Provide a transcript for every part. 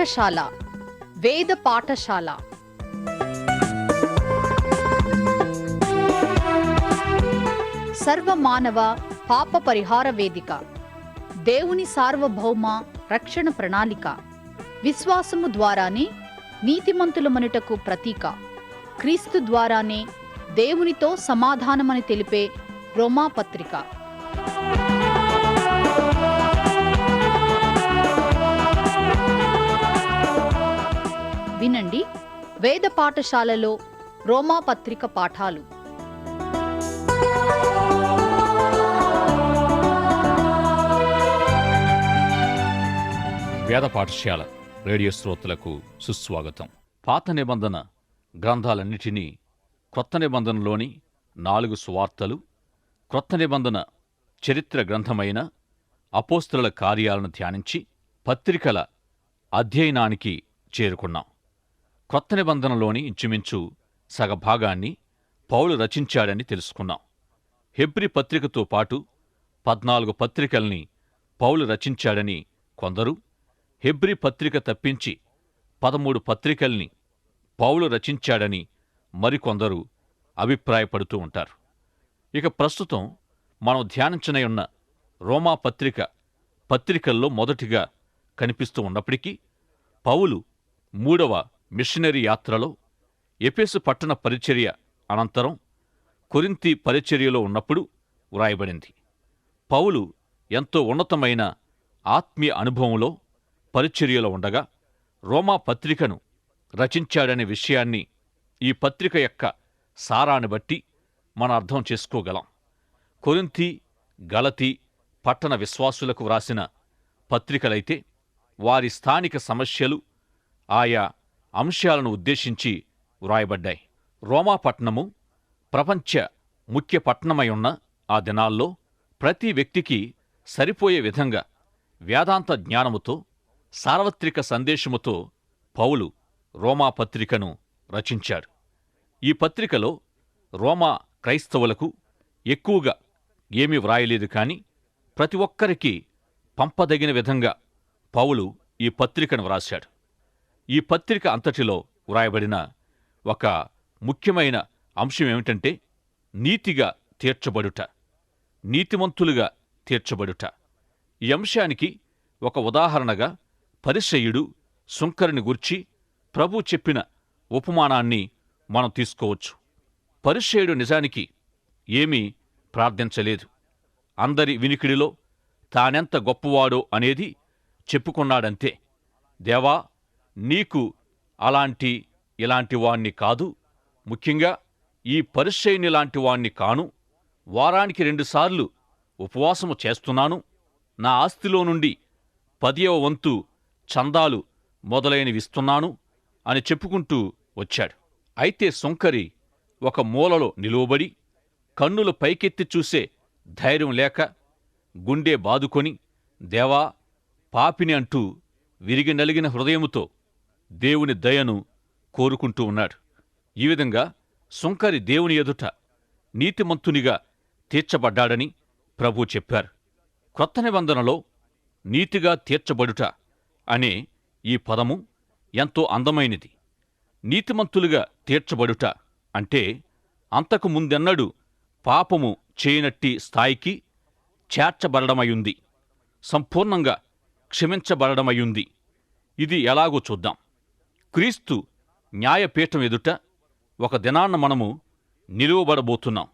పాఠశాల. వేద పాఠశాల. సర్వమానవ పాప పరిహార వేదిక. దేవుని సార్వభౌమ రక్షణ ప్రణాళిక. విశ్వాసము ద్వారానే నీతిమంతులమనుటకు ప్రతీక. క్రీస్తు ద్వారానే దేవునితో సమాధానమని తెలిపే రోమాపత్రిక వినండి. వేద పాఠశాలలో రోమాపత్రిక పాఠాలు. వేద పాఠశాల రేడియో శ్రోతలకు సుస్వాగతం. పాత నిబంధన గ్రంథాలన్నిటినీ క్రొత్త నిబంధనలోని నాలుగు సువార్తలు క్రొత్త నిబంధన చరిత్ర గ్రంథమైన అపోస్తుల కార్యాలను ధ్యానించి పత్రికల అధ్యయనానికి చేరుకున్నాం. క్రొత్త నిబంధనలోని ఇంచుమించు సగభాగాన్ని పౌలు రచించాడని తెలుసుకున్నాం. హెబ్రి పత్రికతో పాటు పద్నాలుగు పత్రికల్ని పౌలు రచించాడని కొందరు హెబ్రి పత్రిక తప్పించి పదమూడు పత్రికల్ని పౌలు రచించాడని మరికొందరు అభిప్రాయపడుతూ ఉంటారు. ఇక ప్రస్తుతం మనం ధ్యానించనయున్న రోమా పత్రిక పత్రికల్లో మొదటిగా కనిపిస్తూ ఉన్నప్పటికీ పౌలు మూడవ మిషనరీ యాత్రలో ఎఫెసు పట్టణ పరిచర్య అనంతరం కొరింతి పరిచర్యలో ఉన్నప్పుడు వ్రాయబడింది. పౌలు ఎంతో ఉన్నతమైన ఆత్మీయ అనుభవంలో పరిచర్యలో ఉండగా రోమా పత్రికను రచించాడనే విషయాన్ని ఈ పత్రిక యొక్క సారాన్ని బట్టి మనం అర్థం చేసుకోగలం. కొరింతి గలతి పట్టణ విశ్వాసులకు వ్రాసిన పత్రికలైతే వారి స్థానిక సమస్యలు ఆయా అంశాలను ఉద్దేశించి వ్రాయబడ్డాయి. రోమా పట్టణము ప్రపంచ ముఖ్య పట్టణమై ఉన్న ఆ దినాల్లో ప్రతి వ్యక్తికి సరిపోయే విధంగా వేదాంత జ్ఞానముతో సార్వత్రిక సందేశముతో పౌలు రోమా పత్రికను రచించాడు ఈ పత్రికలో రోమా క్రైస్తవులకు ఎక్కువగా ఏమీ వ్రాయలేదు కాని ప్రతి ఒక్కరికి పంపదగిన విధంగా పౌలు ఈ పత్రికను వ్రాశాడు. ఈ పత్రిక అంతటిలో వ్రాయబడిన ఒక ముఖ్యమైన అంశం ఏమిటంటే నీతిగా తీర్చబడుట నీతిమంతులుగా తీర్చబడుట. ఈ అంశానికి ఒక ఉదాహరణగా పరిసయుడు సుంకరుని గూర్చి ప్రభు చెప్పిన ఉపమానాన్ని మనం తీసుకోవచ్చు. పరిసయుడు నిజానికి ఏమీ ప్రార్థించలేదు. అందరి వినికిడిలో తానెంత గొప్పవాడో అనేది చెప్పుకున్నాడంతే. దేవా నీకు అలాంటి ఇలాంటి వాణ్ణి కాదు. ముఖ్యంగా ఈ పరిశ్రయుని లాంటి వాణ్ణి కాను. వారానికి రెండుసార్లు ఉపవాసము చేస్తున్నాను. నా ఆస్తిలో నుండి పదియవ వంతు చందాలు మొదలైనవిస్తున్నాను అని చెప్పుకుంటూ వచ్చాడు. అయితే సొంకరి ఒక మూలలో నిలువబడి కన్నులు పైకెత్తి చూసే ధైర్యం లేక గుండె బాదుకొని దేవా పాపిని అంటూ విరిగి నలిగిన హృదయముతో దేవుని దయను కోరుకుంటూ ఉన్నాడు. ఈ విధంగా సుంకరి దేవుని ఎదుట నీతిమంతునిగా తీర్చబడ్డాడని ప్రభు చెప్పారు. క్రొత్త నిబంధనలో నీతిగా తీర్చబడుట అనే ఈ పదము ఎంతో అందమైనది. నీతిమంతులుగా తీర్చబడుట అంటే అంతకు ముందెన్నడు పాపము చేయనట్టి స్థాయికి చేర్చబడమయుంది సంపూర్ణంగా క్షమించబడమయుంది ఇది ఎలాగో చూద్దాం. క్రీస్తు న్యాయపీఠం ఎదుట ఒక దినాన్న మనము నిలువబడబోతున్నాం.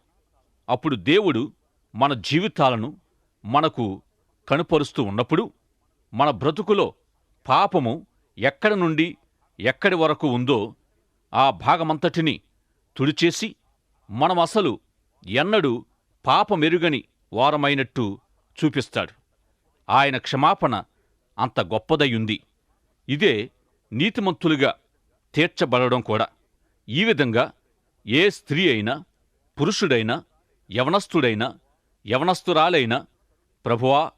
అప్పుడు దేవుడు మన జీవితాలను మనకు కనుపరుస్తూ ఉన్నప్పుడు మన బ్రతుకులో పాపము ఎక్కడ నుండి ఎక్కడి వరకు ఉందో ఆ భాగమంతటిని తుడిచేసి మనం అసలు ఎన్నడూ పాపమెరుగని వారమైనట్టు చూపిస్తాడు. ఆయన క్షమాపణ అంత గొప్పదయ్యుంది ఇదే నీతిమంతులుగా తీర్చబడడం కూడా. ఈ విధంగా ఏ స్త్రీ అయినా పురుషుడైనా యవనస్థుడైనా యవనస్థురాలైనా ప్రభువా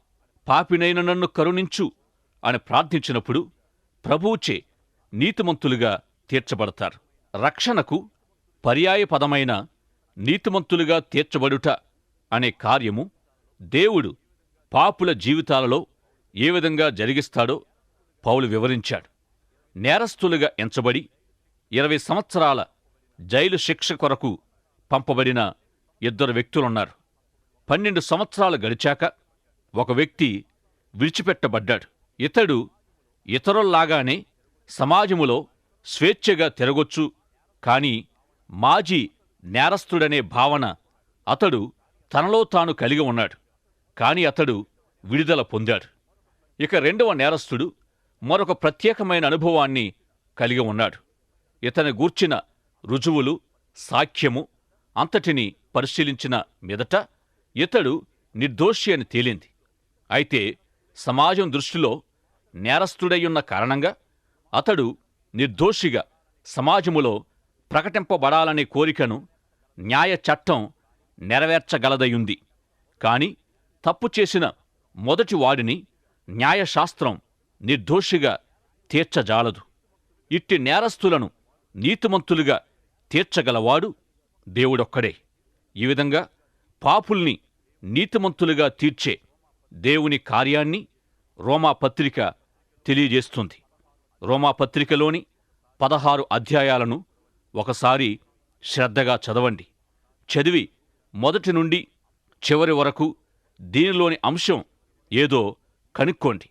పాపినైన నన్ను కరుణించు అని ప్రార్థించినప్పుడు ప్రభువుచే నీతిమంతులుగా తీర్చబడతారు. రక్షణకు పర్యాయపదమైన నీతిమంతులుగా తీర్చబడుట అనే కార్యము దేవుడు పాపుల జీవితాలలో ఏ విధంగా జరిగిస్తాడో పౌలు వివరించాడు. నేరస్తులుగా ఎంచబడి ఇరవై సంవత్సరాల జైలు శిక్ష కొరకు పంపబడిన ఇద్దరు వ్యక్తులున్నారు. పన్నెండు సంవత్సరాలు గడిచాక ఒక వ్యక్తి విడిచిపెట్టబడ్డాడు. ఇతడు ఇతరుల్లాగానే సమాజములో స్వేచ్ఛగా తిరగొచ్చు కాని మాజీ నేరస్తుడనే భావన అతడు తనలో తాను కలిగి ఉన్నాడు. కాని అతడు విడుదల పొందాడు. ఇక రెండవ నేరస్తుడు మరొక ప్రత్యేకమైన అనుభవాన్ని కలిగి ఉన్నాడు. ఇతని గూర్చిన రుజువులు సాక్ష్యము అంతటిని పరిశీలించిన మీదట ఇతడు నిర్దోషి అని తేలింది. అయితే సమాజం దృష్టిలో నేరస్తుడయ్యున్న కారణంగా అతడు నిర్దోషిగా సమాజములో ప్రకటింపబడాలనే కోరికను న్యాయ చట్టం నెరవేర్చగలదయుంది కాని తప్పు చేసిన మొదటి వాడిని న్యాయశాస్త్రం నిర్దోషిగా తీర్చజాలదు. ఇట్టి నేరస్తులను నీతిమంతులుగా తీర్చగలవాడు దేవుడొక్కడే. ఈ విధంగా పాపుల్ని నీతిమంతులుగా తీర్చే దేవుని కార్యాన్ని రోమాపత్రిక తెలియజేస్తుంది. రోమాపత్రికలోని పదహారు అధ్యాయాలను ఒకసారి శ్రద్ధగా చదవండి. చదివి మొదటి నుండి చివరి వరకు దీనిలోని అంశం ఏదో కనుక్కోండి.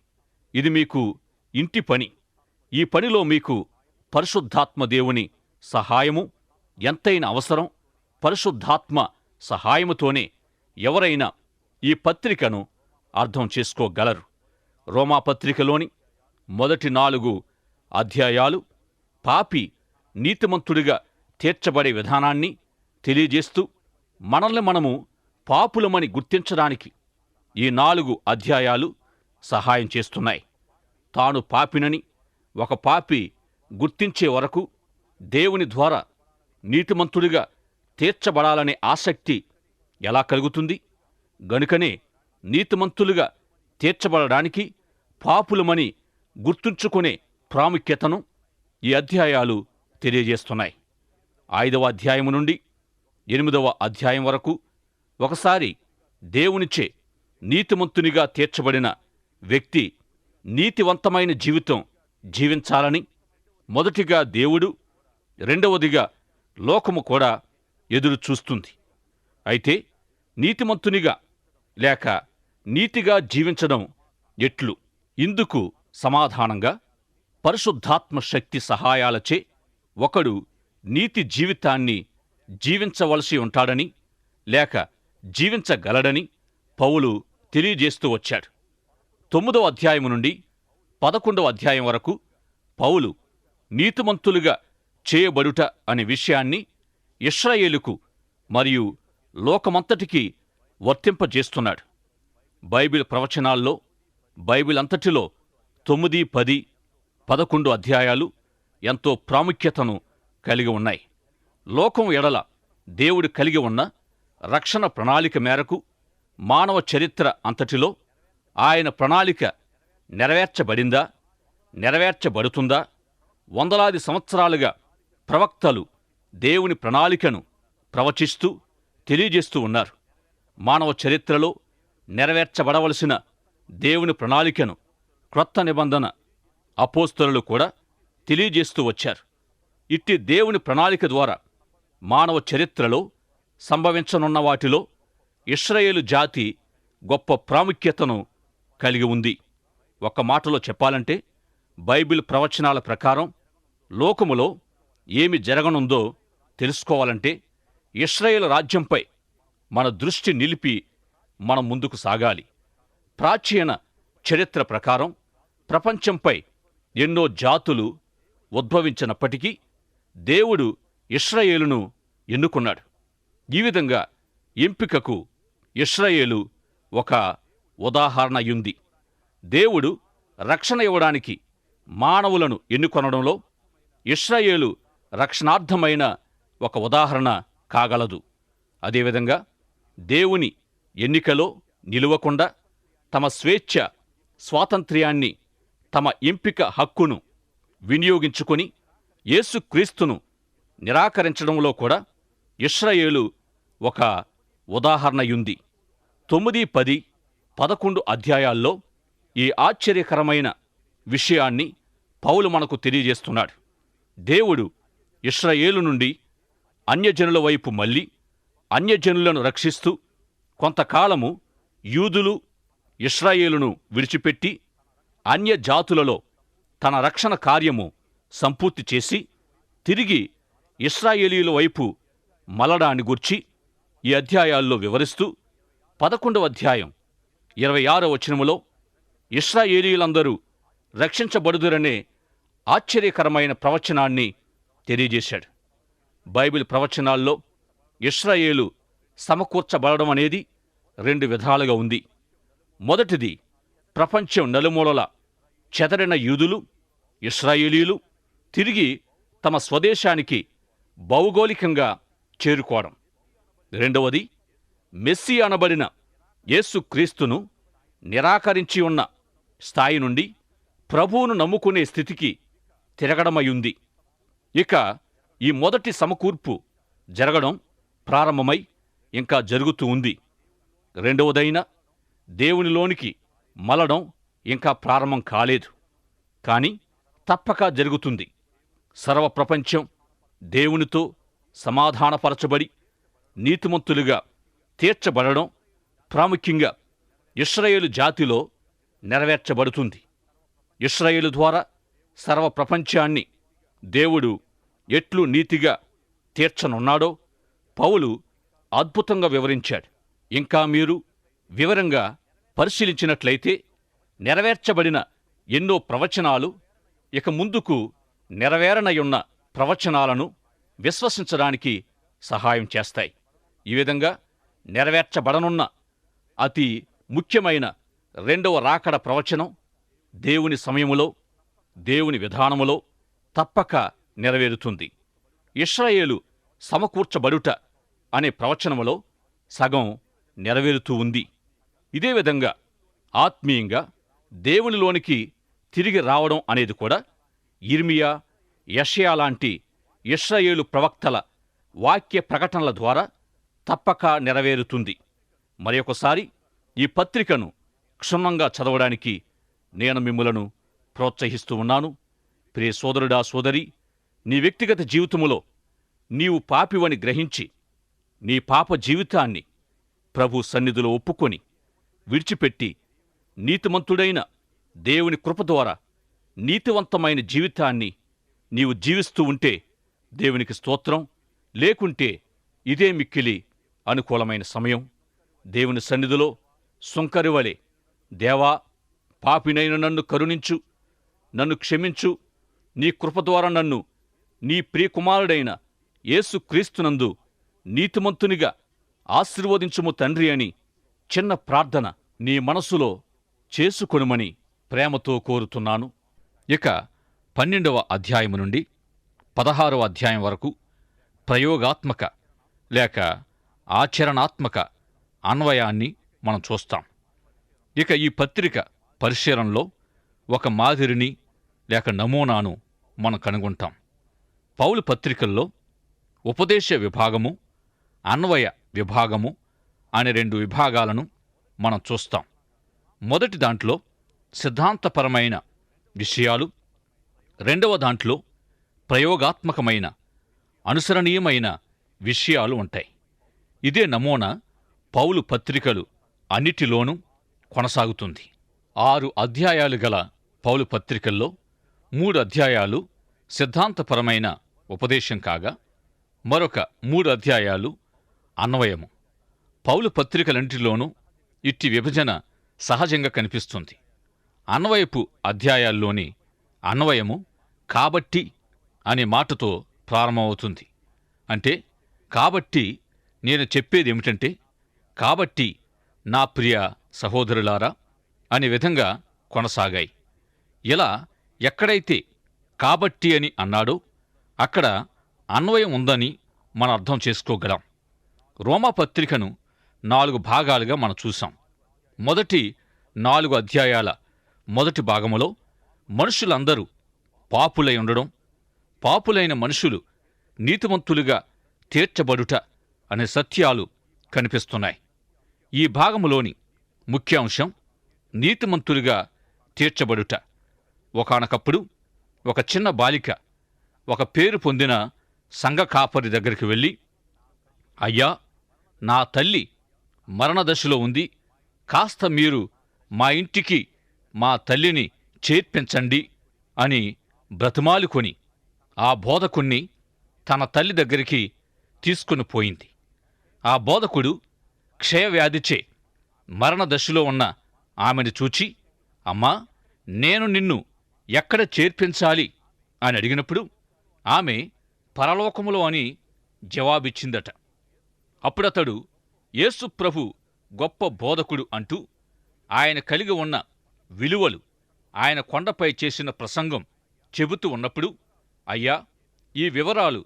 ఇది మీకు ఇంటి పని. ఈ పనిలో మీకు పరిశుద్ధాత్మ దేవుని సహాయము ఎంతైన అవసరం. పరిశుద్ధాత్మ సహాయముతోనే ఎవరైనా ఈ పత్రికను అర్థం చేసుకోగలరు. రోమాపత్రికలోని మొదటి నాలుగు అధ్యాయాలు పాపి నీతిమంతుడిగా తీర్చబడే విధానాన్ని తెలియజేస్తూ మనల్ని మనము పాపులమని గుర్తించడానికి ఈ నాలుగు అధ్యాయాలు సహాయం చేస్తున్నాయి. తాను పాపినని ఒక పాపి గుర్తించే వరకు దేవుని ద్వారా నీతిమంతుడిగా తీర్చబడాలనే ఆసక్తి ఎలా కలుగుతుంది? గనుకనే నీతిమంతులుగా తీర్చబడడానికి పాపులమని గుర్తుంచుకునే ప్రాముఖ్యతను ఈ అధ్యాయాలు తెలియజేస్తున్నాయి. ఐదవ అధ్యాయము నుండి ఎనిమిదవ అధ్యాయం వరకు ఒకసారి దేవునిచే నీతిమంతునిగా తీర్చబడిన వ్యక్తి నీతివంతమైన జీవితం జీవించాలని మొదటిగా దేవుడు రెండవదిగా లోకము కూడా ఎదురు చూస్తుంది అయితే నీతిమంతునిగా లేక నీతిగా జీవించడం ఎట్లు? ఇందుకు సమాధానంగా పరిశుద్ధాత్మ శక్తి సహాయాలచే ఒకడు నీతి జీవితాన్ని జీవించవలసి ఉంటాడని లేక జీవించగలడని పౌలు తెలియజేస్తూ వచ్చాడు. తొమ్మిదవ అధ్యాయము నుండి పదకొండవ అధ్యాయం వరకు పౌలు నీతిమంతులుగా చేయబడుట అనే విషయాన్ని ఇస్రాయేలుకు మరియు లోకమంతటికీ వర్తింపజేస్తున్నాడు. బైబిల్ ప్రవచనాల్లో బైబిల్ అంతటిలో తొమ్మిది పది పదకొండు అధ్యాయాలు ఎంతో ప్రాముఖ్యతను కలిగి ఉన్నాయి. లోకం ఎడల దేవుడు కలిగి ఉన్న రక్షణ ప్రణాళిక మేరకు మానవ చరిత్ర అంతటిలో ఆయన ప్రణాళిక నెరవేర్చబడిందా? నెరవేర్చబడుతుందా? వందలాది సంవత్సరాలుగా ప్రవక్తలు దేవుని ప్రణాళికను ప్రవచిస్తూ తెలియజేస్తూ ఉన్నారు. మానవ చరిత్రలో నెరవేర్చబడవలసిన దేవుని ప్రణాళికను క్రొత్త నిబంధన అపోస్తలు కూడా తెలియజేస్తూ వచ్చారు. ఇట్టి దేవుని ప్రణాళిక ద్వారా మానవ చరిత్రలో సంభవించనున్న వాటిలో ఇస్రాయేలు జాతి గొప్ప ప్రాముఖ్యతను కలిగి ఉంది. ఒక్క మాటలో చెప్పాలంటే బైబిల్ ప్రవచనాల ప్రకారం లోకములో ఏమి జరగనుందో తెలుసుకోవాలంటే ఇస్రాయేల్ రాజ్యంపై మన దృష్టి నిలిపి మనం ముందుకు సాగాలి. ప్రాచీన చరిత్ర ప్రకారం ప్రపంచంపై ఎన్నో జాతులు ఉద్భవించినప్పటికీ దేవుడు ఇస్రాయేలును ఎన్నుకున్నాడు. ఈ విధంగా ఎంపికకు ఇస్రాయేలు ఒక ఉదాహరణయుంది దేవుడు రక్షణ ఇవ్వడానికి మానవులను ఎన్నుకొనడంలో ఇస్రాయేలు రక్షణార్థమైన ఒక ఉదాహరణ కాగలదు. అదేవిధంగా దేవుని ఎన్నికలో నిలువకుండా తమ స్వేచ్ఛ స్వాతంత్ర్యాన్ని తమ ఎంపిక హక్కును వినియోగించుకొని యేసుక్రీస్తును నిరాకరించడంలో కూడా ఇస్రాయేలు ఒక ఉదాహరణయుంది తొమ్మిది పది పదకొండు అధ్యాయాల్లో ఈ ఆశ్చర్యకరమైన విషయాన్ని పౌలు మనకు తెలియజేస్తున్నాడు. దేవుడు ఇస్రాయేలు నుండి అన్యజనుల వైపు మళ్ళీ అన్యజనులను రక్షిస్తూ కొంతకాలము యూదులు ఇస్రాయేలును విడిచిపెట్టి అన్య జాతులలో తన రక్షణ కార్యము సంపూర్తి చేసి తిరిగి ఇస్రాయేలీల వైపు మలడాన్ని గుర్చి ఈ అధ్యాయాల్లో వివరిస్తూ పదకొండవ అధ్యాయం ఇరవై ఆరో వచనములో ఇస్రాయేలీలందరూ రక్షించబడుదురనే ఆశ్చర్యకరమైన ప్రవచనాన్ని తెలియజేశాడు. బైబిల్ ప్రవచనాల్లో ఇస్రాయేలు సమకూర్చబడడం అనేది రెండు విధాలుగా ఉంది. మొదటిది ప్రపంచం నలుమూలల చెదరిన యూదులు ఇస్రాయేలీలు తిరిగి తమ స్వదేశానికి భౌగోళికంగా చేరుకోవడం. రెండవది మెస్సీ అనబడిన యేసుక్రీస్తును నిరాకరించి ఉన్న స్థాయి నుండి ప్రభువును నమ్ముకునే స్థితికి తిరగడమయుంది ఇక ఈ మొదటి సమకూర్పు జరగడం ప్రారంభమై ఇంకా జరుగుతూ ఉంది. రెండవదైన దేవునిలోనికి మలడం ఇంకా ప్రారంభం కాలేదు. కానీ తప్పక జరుగుతుంది. సర్వప్రపంచం దేవునితో సమాధానపరచబడి నీతిమంతులుగా తీర్చబడడం ప్రాముఖ్యంగా ఇస్రాయేలు జాతిలో నెరవేర్చబడుతుంది. ఇస్రాయేలు ద్వారా సర్వ ప్రపంచాన్ని దేవుడు ఎట్లు నీతిగా తీర్చనున్నాడో పౌలు అద్భుతంగా వివరించాడు. ఇంకా మీరు వివరంగా పరిశీలించినట్లయితే నెరవేర్చబడిన ఎన్నో ప్రవచనాలు ఇక ముందుకు నెరవేరనయున్న ప్రవచనాలను విశ్వసించడానికి సహాయం చేస్తాయి. ఈ విధంగా నెరవేర్చబడనున్న అతి ముఖ్యమైన రెండవ రాకడ ప్రవచనం దేవుని సమయములో దేవుని విధానములో తప్పక నెరవేరుతుంది. ఇస్రాయేలు సమకూర్చబడుట అనే ప్రవచనములో సగం నెరవేరుతూ ఉంది. ఇదే విధంగా ఆత్మీయంగా దేవునిలోనికి తిరిగి రావడం అనేది కూడా ఇర్మియా యషయా లాంటి ఇస్రాయేలు ప్రవక్తల వాక్య ప్రకటనల ద్వారా తప్పక నెరవేరుతుంది. మరి ఒకసారి ఈ పత్రికను క్షుణ్ణంగా చదవడానికి నేను మిమ్ములను ప్రోత్సహిస్తూ ఉన్నాను. ప్రియ సోదరుడా సోదరి నీ వ్యక్తిగత జీవితములో నీవు పాపివని గ్రహించి నీ పాప జీవితాన్ని ప్రభు సన్నిధిలో ఒప్పుకొని విడిచిపెట్టి నీతిమంతుడైన దేవుని కృప ద్వారా నీతివంతమైన జీవితాన్ని నీవు జీవిస్తూ ఉంటే దేవునికి స్తోత్రం. లేకుంటే ఇదే మిక్కిలి అనుకూలమైన సమయం. దేవుని సన్నిధిలో సుంకరివలే దేవా పాపినైన నన్ను కరుణించు నన్ను క్షమించు నీ కృప ద్వారా నన్ను నీ ప్రియకుమారుడైన యేసుక్రీస్తునందు నీతిమంతునిగా ఆశీర్వదించుము తండ్రి అని చిన్న ప్రార్థన నీ మనసులో చేసుకొనుమని ప్రేమతో కోరుతున్నాను. ఇక పన్నెండవ అధ్యాయము నుండి పదహారవ అధ్యాయం వరకు ప్రయోగాత్మక లేక ఆచరణాత్మక అన్వయాన్ని మనం చూస్తాం. ఇక ఈ పత్రిక పరిశీలనలో ఒక మాదిరిని లేక నమూనాను మనం కనుగొంటాం. పౌలు పత్రికల్లో ఉపదేశ విభాగము అన్వయ విభాగము అనే రెండు విభాగాలను మనం చూస్తాం. మొదటి దాంట్లో సిద్ధాంతపరమైన విషయాలు రెండవ దాంట్లో ప్రయోగాత్మకమైన అనుసరణీయమైన విషయాలు ఉంటాయి. ఇదే నమూనా పౌలు పత్రికలు అన్నిటిలోనూ కొనసాగుతుంది. ఆరు అధ్యాయాలు గల పౌలు పత్రికల్లో మూడు అధ్యాయాలు సిద్ధాంతపరమైన ఉపదేశం కాగా మరొక మూడు అధ్యాయాలు అన్వయము. పౌలు పత్రికలన్నిటిలోనూ ఇట్టి విభజన సహజంగా కనిపిస్తుంది. అన్వయపు అధ్యాయాల్లోని అన్వయము కాబట్టి అనే మాటతో ప్రారంభమవుతుంది. అంటే కాబట్టి నేను చెప్పేది ఏమిటంటే కాబట్టి నా ప్రియ సహోదరులారా అనే విధంగా కొనసాగాయి. ఇలా ఎక్కడైతే కాబట్టి అని అన్నాడో అక్కడ అన్వయం ఉందని మనం అర్థం చేసుకోగలం. రోమపత్రికను నాలుగు భాగాలుగా మనం చూసాం మొదటి నాలుగు అధ్యాయాల మొదటి భాగములో మనుషులందరూ పాపులై ఉండడం పాపులైన మనుషులు నీతిమంతులుగా తీర్చబడుట అనే సత్యాలు కనిపిస్తున్నాయి. ఈ భాగములోని ముఖ్యాంశం నీతిమంతులుగా తీర్చబడుట. ఒకనకప్పుడు ఒక చిన్న బాలిక ఒక పేరు పొందిన సంఘ కాపరి దగ్గరికి వెళ్ళి అయ్యా నా తల్లి మరణదశలో ఉంది. కాస్త మీరు మా ఇంటికి మా తల్లిని చేర్పించండి అని బ్రతిమాలుకొని ఆ బోధకుణ్ణి తన తల్లి దగ్గరికి తీసుకుని పోయింది. ఆ బోధకుడు క్షయవ్యాధిచే మరణదశలో ఉన్న ఆమెను చూచి అమ్మా నేను నిన్ను ఎక్కడ చేర్పించాలి? అని అడిగినప్పుడు ఆమె పరలోకములో అని జవాబిచ్చిందట. అప్పుడతడు యేసుప్రభు గొప్ప బోధకుడు అంటూ ఆయన కలిగి ఉన్న విలువలు ఆయన కొండపై చేసిన ప్రసంగం చెబుతూ ఉన్నప్పుడు అయ్యా ఈ వివరాలు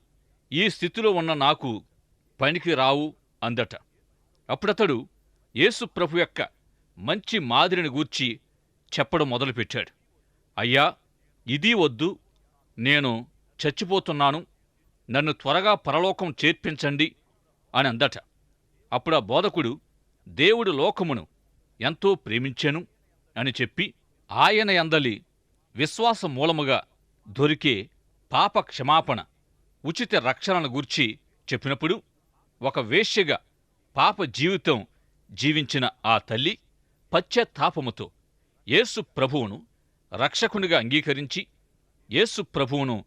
ఈ స్థితిలో ఉన్న నాకు పనికి రావు అందట. అప్పుడతడు యేసు ప్రభు యొక్క మంచి మాదిరిని గూర్చి చెప్పడం మొదలుపెట్టాడు. అయ్యా ఇది వద్దు. నేను చచ్చిపోతున్నాను. నన్ను త్వరగా పరలోకం చేర్పించండి అని అందట. అప్పుడు ఆ బోధకుడు దేవుడు లోకమును ఎంతో ప్రేమించెను అని చెప్పి ఆయన అందలి విశ్వాస మూలముగా దొరికే పాప క్షమాపణ ఉచిత రక్షణను గూర్చి చెప్పినప్పుడు ఒక వేశ్యగా పాప జీవితం జీవించిన ఆ తల్లి పశ్చాత్తాపముతో యేసు ప్రభువును రక్షకునిగా అంగీకరించి యేసు ప్రభువును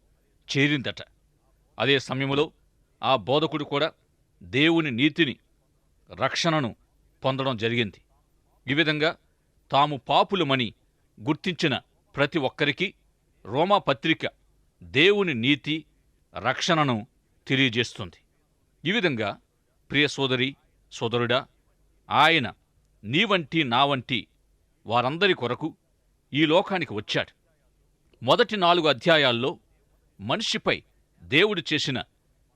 చేరిందట. అదే సమయంలో ఆ బోధకుడు కూడా దేవుని నీతిని రక్షణను పొందడం జరిగింది. ఈ విధంగా తాము పాపులమని గుర్తించిన ప్రతి ఒక్కరికి రోమా పత్రిక దేవుని నీతి రక్షణను తెలియజేస్తుంది. ఈ విధంగా ప్రియ సోదరి సోదరుడా ఆయన నీ వంటి నా వంటి వారందరి కొరకు ఈ లోకానికి వచ్చాడు. మొదటి నాలుగు అధ్యాయాల్లో మనిషిపై దేవుడు చేసిన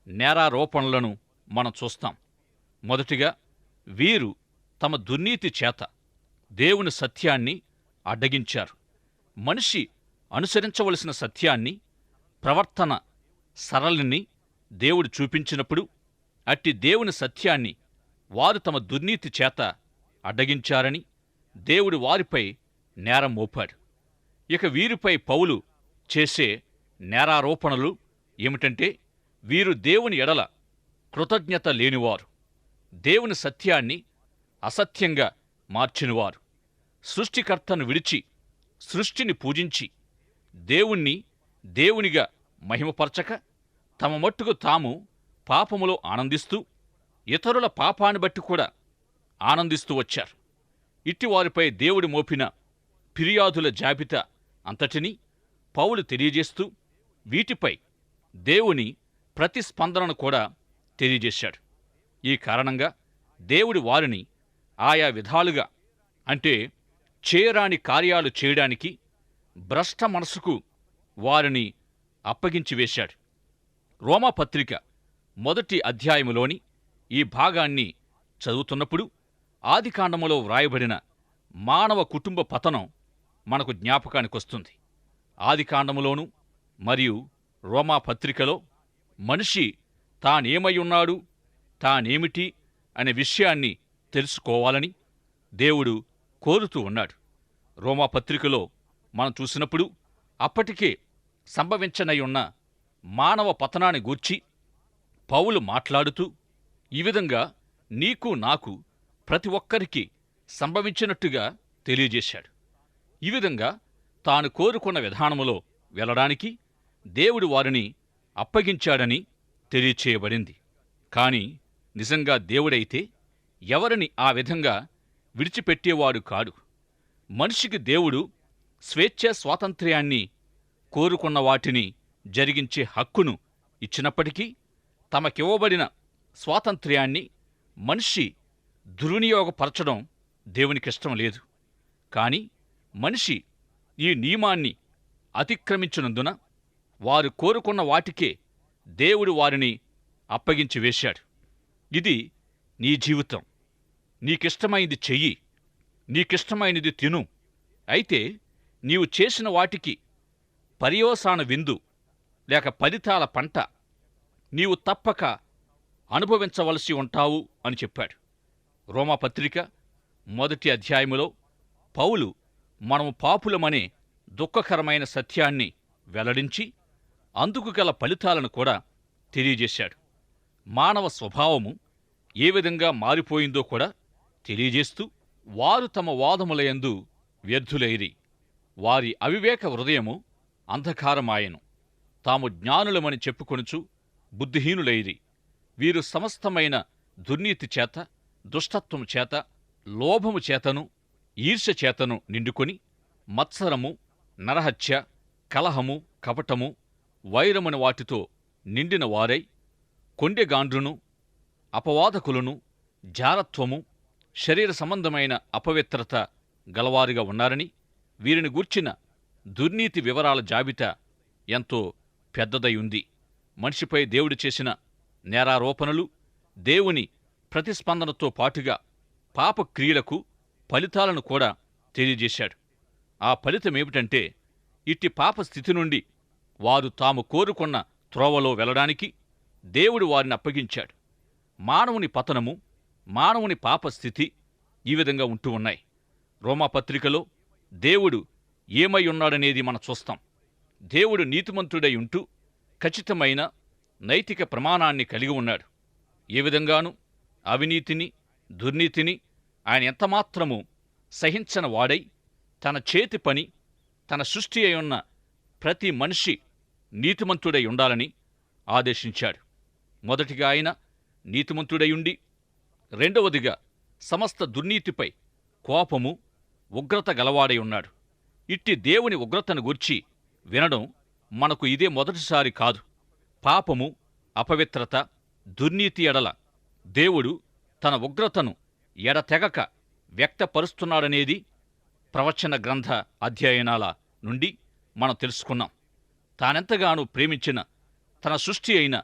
నేరారోపణలను మనం చూస్తాం. మొదటిగా వీరు తమ దుర్నీతి చేత దేవుని సత్యాన్ని అడ్డగించారు. మనిషి అనుసరించవలసిన సత్యాన్ని ప్రవర్తన సరళిని దేవుడు చూపించినప్పుడు అట్టి దేవుని సత్యాన్ని వారు తమ దుర్నీతి చేత అడ్డగించారని దేవుడు వారిపై నేరం మోపాడు. ఇక వీరిపై పౌలు చేసే నేరారోపణలు ఏమిటంటే వీరు దేవుని ఎడల కృతజ్ఞత లేనివారు దేవుని సత్యాన్ని అసత్యంగా మార్చినవారు. సృష్టికర్తను విడిచి సృష్టిని పూజించి దేవుణ్ణి దేవునిగా మహిమపరచక తమ మట్టుకు తాము పాపములో ఆనందిస్తూ ఇతరుల పాపాన్ని బట్టి కూడా ఆనందిస్తూ వచ్చారు. ఇట్టివారిపై దేవుడి మోపిన ఫిర్యాదుల జాబితా అంతటినీ పౌలు తెలియజేస్తూ వీటిపై దేవుని ప్రతిస్పందనను కూడా తెలియజేశాడు. ఈ కారణంగా దేవుడి వారిని ఆయా విధాలుగా అంటే చేయరాని కార్యాలు చేయడానికి భ్రష్ట మనసుకు వారిని అప్పగించి వేశాడు. రోమాపత్రిక మొదటి అధ్యాయములోని ఈ భాగాన్ని చదువుతున్నప్పుడు ఆదికాండములో వ్రాయబడిన మానవ కుటుంబ పతనం మనకు జ్ఞాపకానికొస్తుంది ఆదికాండములోను మరియు రోమా పత్రికలో మనిషి తానేమై ఉన్నాడు తానేమిటి అనే విషయాన్ని తెలుసుకోవాలని దేవుడు కోరుతూ ఉన్నాడు. రోమా పత్రికలో మనం చూసినప్పుడు అప్పటికే సంభవించనై ఉన్న మానవ పతనాన్ని గూర్చి పౌలు మాట్లాడుతూ ఈ విధంగా నీకు నాకు ప్రతి ఒక్కరికి సంభవించినట్టుగా తెలియజేశాడు. ఈ విధంగా తాను కోరుకున్న విధానములో వెళ్ళడానికి దేవుడు వారిని అప్పగించాడని తెలియచేయబడింది. కాని నిజంగా దేవుడైతే ఎవరిని ఆ విధంగా విడిచిపెట్టేవాడు కాడు. మనిషికి దేవుడు స్వేచ్ఛ స్వాతంత్ర్యాన్ని కోరుకున్న వాటిని జరిగించే హక్కును ఇచ్చినప్పటికీ తమకివ్వబడిన స్వాతంత్ర్యాన్ని మనిషి దుర్వినియోగపరచడం దేవునికిష్టం లేదు. కాని మనిషి ఈ నియమాన్ని అతిక్రమించినందున వారు కోరుకున్న వాటికే దేవుడు వారిని అప్పగించి వేశాడు. ఇది నీ జీవితం. నీకిష్టమైంది చెయ్యి. నీకిష్టమైనది తిను. అయితే నీవు చేసిన వాటికి పర్యవసాన విందు లేక ఫలితాల పంట నీవు తప్పక అనుభవించవలసి ఉంటావు అని చెప్పాడు. రోమాపత్రిక మొదటి అధ్యాయములో పౌలు మనము పాపులమనే దుఃఖకరమైన సత్యాన్ని వెల్లడించి అందుకు గల ఫలితాలను కూడా తెలియజేశాడు. మానవ స్వభావము ఏ విధంగా మారిపోయిందో కూడా తెలియజేస్తూ వారు తమ వాదములయందు వ్యర్థులైరి. వారి అవివేక హృదయము అంధకారమాయను. తాము జ్ఞానులమని చెప్పుకొనుచు బుద్ధిహీనులైరి. వీరు సమస్తమైన దుర్నీతి చేత దుష్టత్వము చేత లోభము చేతను ఈర్ష్య చేతను నిండుకొని మత్సరము నరహత్య కలహము కపటము వైరమని వాటితో నిండిన వారై కొండెగాండ్రును అపవాదకులను జారత్వము శరీర సంబంధమైన అపవిత్రత గలవారిగా ఉన్నారని వీరిని గూర్చిన దుర్నీతి వివరాల జాబితా ఎంతో పెద్దదై ఉంది. మనిషిపై దేవుడు చేసిన నేరారోపణలు దేవుని ప్రతిస్పందనతో పాటుగా పాపక్రియలకు ఫలితాలను కూడా తెలియజేశాడు. ఆ ఫలితమేమిటంటే ఇట్టి పాప స్థితి నుండి వారు తాము కోరుకున్న త్రోవలో వెళ్ళడానికి దేవుడు వారిని అప్పగించాడు. మానవుని పతనము మానవుని పాప స్థితి ఈ విధంగా ఉంటూ ఉన్నాయి. రోమాపత్రికలో దేవుడు ఏమై ఉన్నాడనేది మనం చూస్తాం. దేవుడు నీతిమంతుడై ఉంటూ ఖచ్చితమైన నైతిక ప్రమాణాన్ని కలిగి ఉన్నాడు. ఏ విధంగానూ అవినీతిని దుర్నీతిని ఆయన ఎంతమాత్రము సహించని వాడై తన చేతి పని తన సృష్టి అయి ఉన్న ప్రతి మనిషి నీతిమంతుడై ఉండాలని ఆదేశించాడు. మొదటిగా ఆయన నీతిమంతుడై ఉండి రెండవదిగా సమస్త దుర్నీతిపై కోపము ఉగ్రత గలవాడై ఉన్నాడు. ఇట్టి దేవుని ఉగ్రతను గుర్చి వినడం మనకు ఇదే మొదటిసారి కాదు. పాపము అపవిత్రత దుర్నీతి ఎడల దేవుడు తన ఉగ్రతను ఎడతెగక వ్యక్తపరుస్తున్నాడనేది ప్రవచన గ్రంథ అధ్యయనాల నుండి మనం తెలుసుకున్నాం. తానెంతగానో ప్రేమించిన తన సృష్టి అయిన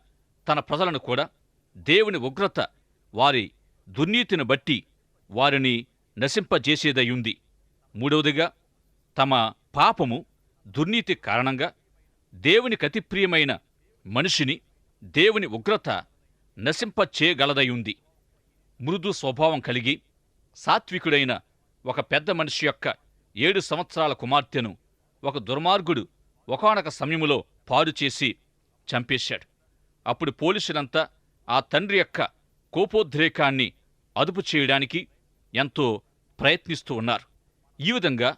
తన ప్రజలను కూడా దేవుని ఉగ్రత వారి దుర్నీతిని బట్టి వారిని నశింపజేసేదయుంది. మూడవదిగా తమ పాపము దుర్నీతి కారణంగా దేవునికి కతిప్రియమైన ప్రియమైన మనిషిని దేవుని ఉగ్రత నశింపచేయగలదయుంది. మృదు స్వభావం కలిగి సాత్వికుడైన ఒక పెద్ద మనిషి యొక్క ఏడు సంవత్సరాల కుమార్తెను ఒక దుర్మార్గుడు ఒకనొక సమయములో పాడు చేసి చంపేశాడు. అప్పుడు పోలీసులంతా ఆ తండ్రి యొక్క కోపోద్రేకాన్ని అదుపు చేయడానికి ఎంతో ప్రయత్నిస్తూ ఉన్నారు. ఈ విధంగా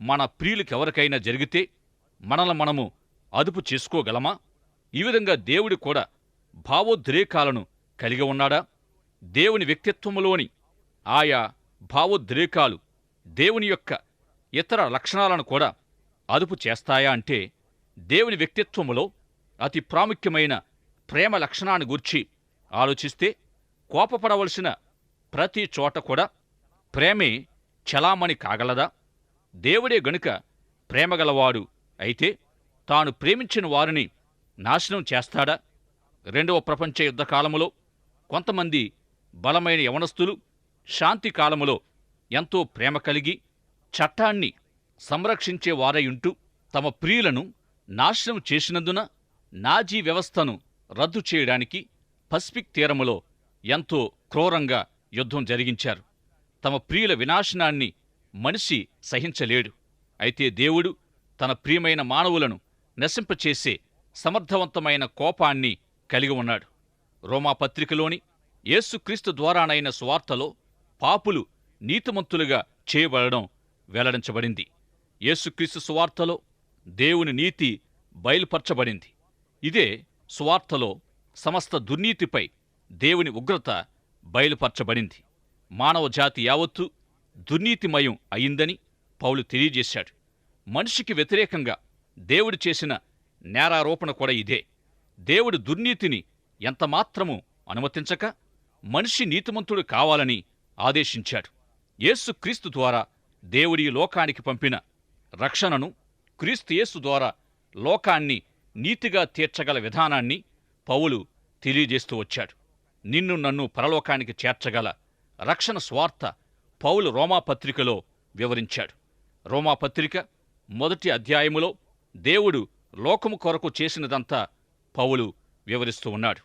మన ప్రియులకెవరికైనా జరిగితే మనల్ని మనము అదుపు చేసుకోగలమా? ఈ విధంగా దేవుడు కూడా భావోద్రేకాలను కలిగి ఉన్నాడా? దేవుని వ్యక్తిత్వములోని ఆయా భావోద్రేకాలు దేవుని యొక్క ఇతర లక్షణాలను కూడా అదుపు చేస్తాయా అంటే దేవుని వ్యక్తిత్వములో అతి ప్రాముఖ్యమైన ప్రేమ లక్షణాన్ని గూర్చి ఆలోచిస్తే కోపపడవలసిన ప్రతి చోట కూడా ప్రేమే చలామణి కాగలదా? దేవుడే గనుక ప్రేమగలవాడు అయితే తాను ప్రేమించిన వారిని నాశనం చేస్తాడా? రెండవ ప్రపంచ యుద్ధ కాలములో కొంతమంది బలమైన యవనస్తులు శాంతి కాలములో ఎంతో ప్రేమ కలిగి చట్టాన్ని సంరక్షించేవారయుంటూ తమ ప్రియులను నాశనం చేసినందున నాజీ వ్యవస్థను రద్దు చేయడానికి పసిఫిక్ తీరములో ఎంతో క్రూరంగా యుద్ధం జరిగించారు. తమ ప్రియుల వినాశనాన్ని మనిషి సహించలేడు. అయితే దేవుడు తన ప్రియమైన మానవులను నశింపచేసే సమర్థవంతమైన కోపాన్ని కలిగి ఉన్నాడు. రోమాపత్రికలోని యేసుక్రీస్తు ద్వారానైన స్వార్థలో పాపులు నీతిమంతులుగా చేయబడడం వెల్లడించబడింది. యేసుక్రీస్తు స్వార్థలో దేవుని నీతి బయలుపరచబడింది. ఇదే స్వార్థలో సమస్త దుర్నీతిపై దేవుని ఉగ్రత బయలుపరచబడింది. మానవ జాతి యావత్తు దుర్నీతిమయం అయిందని పౌలు తెలియజేశాడు. మనిషికి వ్యతిరేకంగా దేవుడు చేసిన నేరారోపణ కూడా ఇదే. దేవుడు దుర్నీతిని ఎంతమాత్రము అనుమతించక మనిషి నీతిమంతుడు కావాలని ఆదేశించాడు. యేసుక్రీస్తు ద్వారా దేవుడి లోకానికి పంపిన రక్షణను క్రీస్తు యేసు ద్వారా లోకాన్ని నీతిగా తీర్చగల విధానాన్ని పౌలు తెలియజేస్తూ వచ్చాడు. నిన్ను నన్ను పరలోకానికి చేర్చగల రక్షణ స్వార్థ పౌలు రోమాపత్రికలో వివరించాడు. రోమాపత్రిక మొదటి అధ్యాయములో దేవుడు లోకము కొరకు చేసినదంతా పౌలు వివరిస్తూ ఉన్నాడు.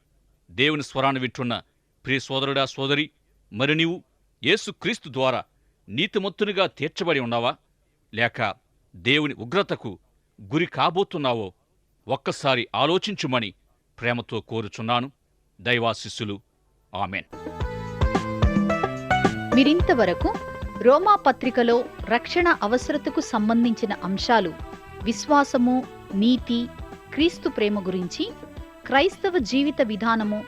దేవుని స్వరాన్ని వింటున్న ప్రియ సోదరుడా సోదరి మరి నీవు యేసుక్రీస్తు ద్వారా నీతిమత్తునిగా తీర్చబడి ఉన్నావా? లేక దేవుని ఉగ్రతకు గురి కాబోతున్నావో ఒక్కసారి ఆలోచించుమని ప్రేమతో కోరుచున్నాను. దైవాశిస్సులు ఆమెన్. మీరింతవరకు రోమా పత్రికలో రక్షణ అవసరతకు సంబంధించిన అంశాలు విశ్వాసము నీతి క్రీస్తు ప్రేమ గురించి క్రైస్తవ జీవిత విధానము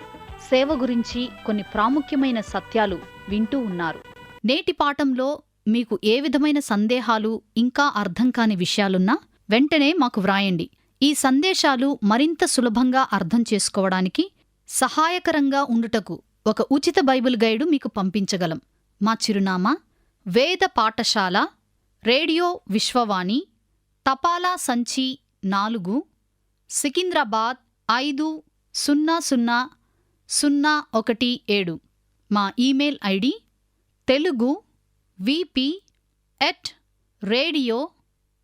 సేవ గురించి కొన్ని ప్రాముఖ్యమైన సత్యాలు వింటూ ఉన్నారు. నేటి పాఠంలో మీకు ఏ విధమైన సందేహాలు ఇంకా అర్థం కాని విషయాలున్నా వెంటనే మాకు వ్రాయండి. ఈ సందేశాలు మరింత సులభంగా అర్థం చేసుకోవడానికి సహాయకరంగా ఉండుటకు ఒక ఉచిత బైబిల్ గైడు మీకు పంపించగలం. మా చిరునామా వేద పాఠశాల రేడియో విశ్వవాణి తపాలా సంచి నాలుగు సికింద్రాబాద్ ఐదు సున్నా సున్నా సున్నా ఒకటి ఏడు. మా email ID Telugu VP at radio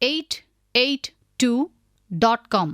eight eight two dot com.